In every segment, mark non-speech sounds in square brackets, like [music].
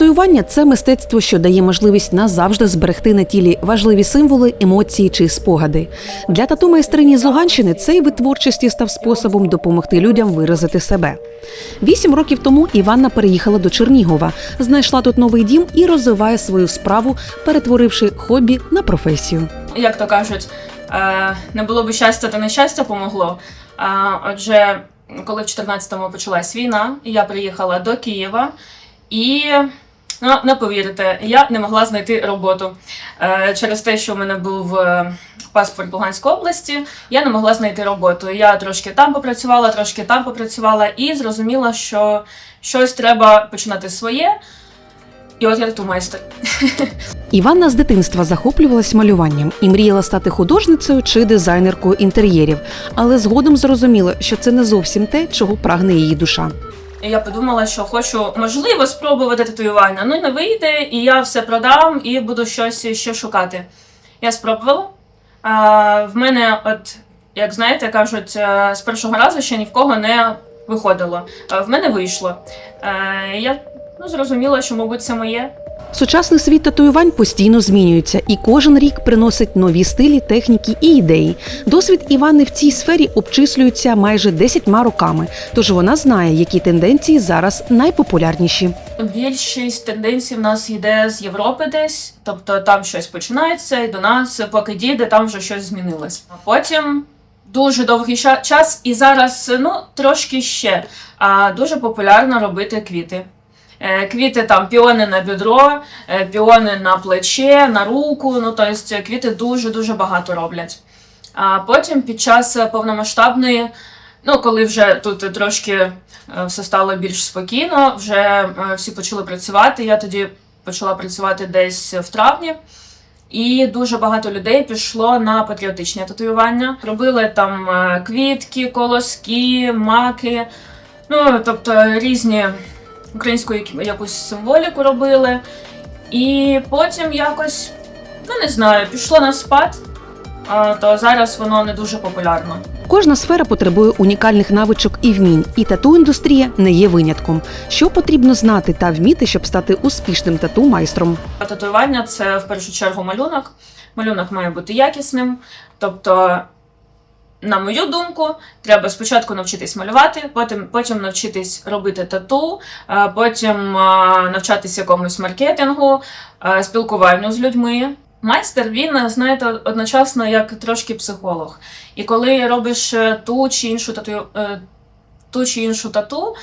Татуювання це мистецтво, що дає можливість назавжди зберегти на тілі важливі символи, емоції чи спогади. Для тату майстрині з Луганщини цей вид творчості став способом допомогти людям виразити себе. Вісім років тому Іванна переїхала до Чернігова, знайшла тут новий дім і розвиває свою справу, перетворивши хобі на професію. як то кажуть, е, не було б щастя, то нещастя помогло. Е, Отже, коли в 14-му почалась війна, я приїхала до Києва і. Ну, не повірите, я не могла знайти роботу. Е, через те, що в мене був е, паспорт Луганської області, я не могла знайти роботу. Я трошки там попрацювала, трошки там попрацювала і зрозуміла, що щось треба починати своє. І от я тату-майстер. [laughs] Іванна з дитинства захоплювалась малюванням і мріяла стати художницею чи дизайнеркою інтер'єрів, але згодом зрозуміла, що це не зовсім те, чого прагне її душа. І я подумала, що хочу можливо спробувати татуювання. Ну не вийде, і я все продам і буду щось ще шукати. Я спробувала. А, в мене, от як знаєте, кажуть, е, з першого разу ще ні в кого не виходило. А в мене вийшло. А, я ну, зрозуміла, що, мабуть, це моє. Сучасний світ татуювань постійно змінюється, і кожен рік приносить нові стилі, техніки і ідеї. Досвід Івани в цій сфері обчислюється майже 10 роками, тож вона знає, які тенденції зараз найпопулярніші. Більшість тенденцій в нас йде з Європи десь, тобто там щось починається, і до нас, поки дійде, там вже щось змінилось. А потім дуже довгий час, і зараз ну трошки ще. А дуже популярно робити квіти. Е, Квіти там піони на бідро, е, піони на плече, на руку. Ну тобто квіти дуже дуже багато роблять. А потім під час е, повномасштабної, ну коли вже тут трошки е, все стало більш спокійно, вже е, всі почали працювати. Я тоді почала працювати десь в травні. І дуже багато людей пішло на патріотичні татуювання. Робили там е, квітки, колоски, маки, ну тобто різні українську якусь символіку робили. І потім якось, ну не знаю, пішло на спад, а, то зараз воно не дуже популярно. Кожна сфера потребує унікальних навичок і вмінь, і тату-індустрія не є винятком. Що потрібно знати та вміти, щоб стати успішним тату-майстром? А Татуювання це в першу чергу малюнок. Малюнок має бути якісним. Тобто, на мою думку, треба спочатку навчитись малювати, потім, потім навчитись робити тату, потім а, навчатись якомусь маркетингу, спілкуванню з людьми. Майстер він, знаєте, одночасно як трошки психолог. І коли робиш е, ту чи іншу тату, е, ту чи іншу тату,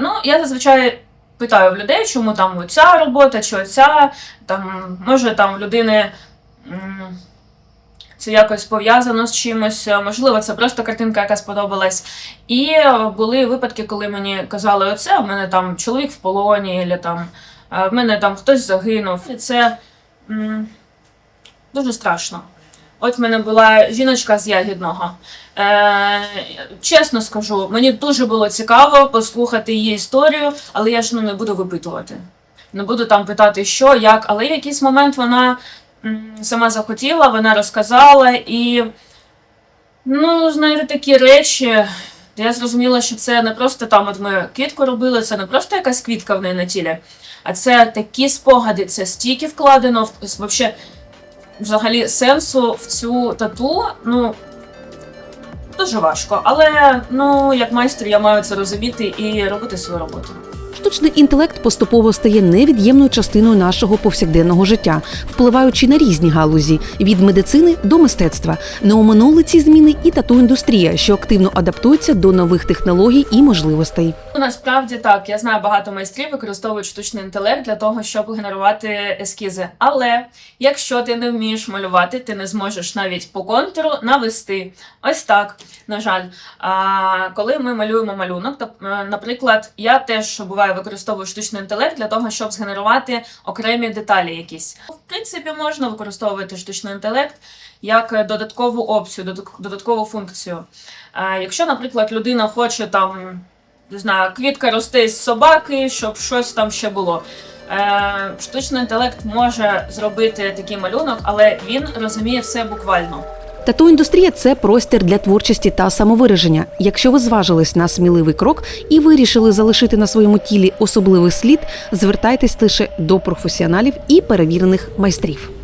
ну я зазвичай питаю в людей, чому там оця робота чи оця, там, може там в людини це якось пов'язано з чимось, можливо, це просто картинка, яка сподобалась. І е, були випадки, коли мені казали, оце в мене там чоловік в полоні, або там е, в мене там хтось загинув. І це м, дуже страшно. От в мене була жіночка з Ягідного. Е, чесно скажу, мені дуже було цікаво послухати її історію, але я ж ну, не буду випитувати. Не буду там питати, що, як, але в якийсь момент вона сама захотіла, вона розказала і. Ну, знаєте, такі речі. Я зрозуміла, що це не просто там, от ми квітку робили, це не просто якась квітка в неї на тілі, а це такі спогади, це стільки вкладено в вообще, взагалі сенсу в цю тату. Ну дуже важко. Але ну, як майстер, я маю це розуміти і робити свою роботу. Штучний інтелект поступово стає невід'ємною частиною нашого повсякденного життя, впливаючи на різні галузі від медицини до мистецтва. Не оминули ці зміни і тату-індустрія, що активно адаптується до нових технологій і можливостей. Ну, насправді так, я знаю багато майстрів використовують штучний інтелект для того, щоб генерувати ескізи. Але якщо ти не вмієш малювати, ти не зможеш навіть по контуру навести. Ось так, на жаль. А, коли ми малюємо малюнок, то, е, наприклад, я теж буває використовую штучний інтелект для того, щоб згенерувати окремі деталі якісь. В принципі, можна використовувати штучний інтелект як е, додаткову опцію, додаткову функцію. Якщо, наприклад, людина хоче там не знаю, квітка росте з собаки, щоб щось там ще було. Е, штучний інтелект може зробити такий малюнок, але він розуміє все буквально. Тату індустрія це простір для творчості та самовираження. Якщо ви зважились на сміливий крок і вирішили залишити на своєму тілі особливий слід, звертайтесь лише до професіоналів і перевірених майстрів.